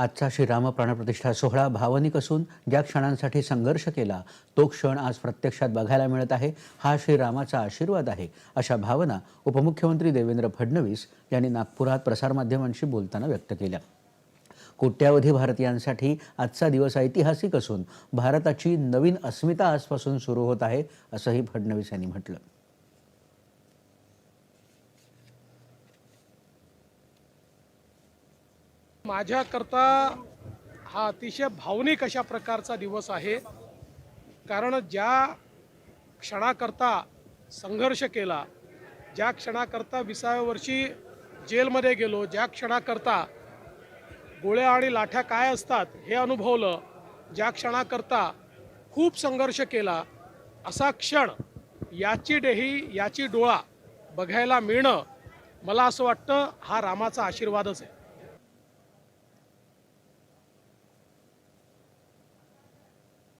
आजचा श्रीराम प्राणप्रतिष्ठा सोहळा भावनिक असून ज्या क्षणांसाठी संघर्ष केला तो क्षण आज प्रत्यक्षात बघायला मिळत आहे. हा श्रीरामाचा आशीर्वाद आहे अशा भावना उपमुख्यमंत्री देवेंद्र फडणवीस यांनी नागपुरात प्रसारमाध्यमांशी बोलताना व्यक्त केल्या. कोट्यावधी भारतीयांसाठी आजचा दिवस ऐतिहासिक असून भारताची नवीन अस्मिता आजपासून सुरू होत आहे असंही फडणवीस यांनी म्हटलं. माझ्याकरता हा अतिशय भावनिक अशा प्रकारचा दिवस आहे. कारण ज्या क्षणाकरता संघर्ष केला ज्या क्षणाकरता विसाव्या वर्षी जेलमध्ये गेलो ज्या क्षणाकरता गोळ्या आणि लाठ्या काय असतात हे अनुभवलं ज्या क्षणाकरता खूप संघर्ष केला असा क्षण याची डेही याची डोळा बघायला मिळणं मला असं वाटतं हा रामाचा आशीर्वादच आहे.